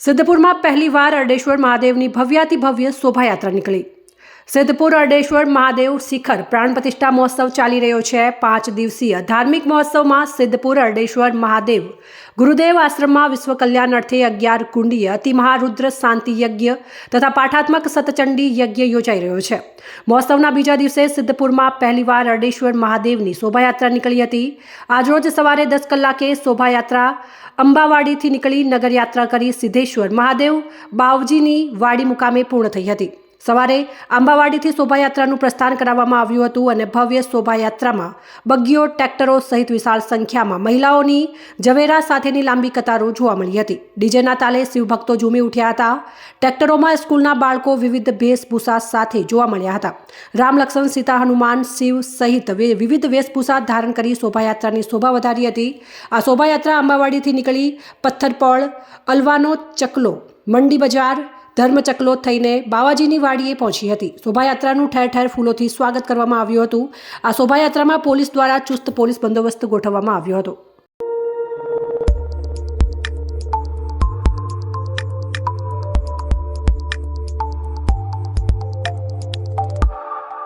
સિદ્ધપુરમાં પહેલીવાર અરડેશ્વર મહાદેવની ભવ્યાતિ ભવ્ય શોભાયાત્રા નીકળી. સિદ્ધપુર અરડેશ્વર મહાદેવ શિખર પ્રાણ પ્રતિષ્ઠા મહોત્સવ ચાલી રહ્યો છે. પાંચ દિવસીય ધાર્મિક મહોત્સવમાં સિદ્ધપુર અરડેશ્વર મહાદેવ ગુરુદેવ આશ્રમમાં વિશ્વ કલ્યાણ અર્થે અગિયાર કુંડીય અતિ મહારુદ્ર શાંતિ યજ્ઞ તથા પાઠાત્મક સતચંડી યજ્ઞ યોજાઈ રહ્યો છે. મહોત્સવના બીજા દિવસે સિદ્ધપુરમાં પહેલીવાર અરડેશ્વર મહાદેવની શોભાયાત્રા નીકળી હતી. આજરોજ સવારે દસ કલાકે શોભાયાત્રા અંબાવાડીથી નીકળી નગરયાત્રા કરી સિદ્ધેશ્વર મહાદેવ બાવજીની વાડી મુકામે પૂર્ણ થઈ હતી. સવારે આંબાવાડીથી શોભાયાત્રાનું પ્રસ્થાન કરાવવામાં આવ્યું હતું અને ભવ્ય શોભાયાત્રામાં બગ્ગીઓ, ટ્રેક્ટરો સહિત વિશાળ સંખ્યામાં મહિલાઓની ઝવેરા સાથેની લાંબી કતારો જોવા મળી હતી. ડીજેના તાલે શિવભક્તો ઝૂમી ઉઠ્યા હતા. ટ્રેક્ટરોમાં સ્કૂલના બાળકો વિવિધ વેશભૂષા સાથે જોવા મળ્યા હતા. રામ લક્ષ્મણ, સીતા હનુમાન, શિવ સહિત વિવિધ વેશભૂષા ધારણ કરી શોભાયાત્રાની શોભા વધારી હતી. આ શોભાયાત્રા અંબાવાડીથી નીકળી પથ્થરપળ, અલવાનો ચકલો, મંડી બજાર ધર્મચકલો થઈને બાવાજીની વાડીએ પહોંચી હતી. શોભાયાત્રાનું ઠેર ઠેર ફૂલોથી સ્વાગત કરવામાં આવ્યું હતું. આ શોભાયાત્રામાં પોલીસ દ્વારા ચુસ્ત પોલીસ બંદોબસ્ત ગોઠવવામાં આવ્યો હતો.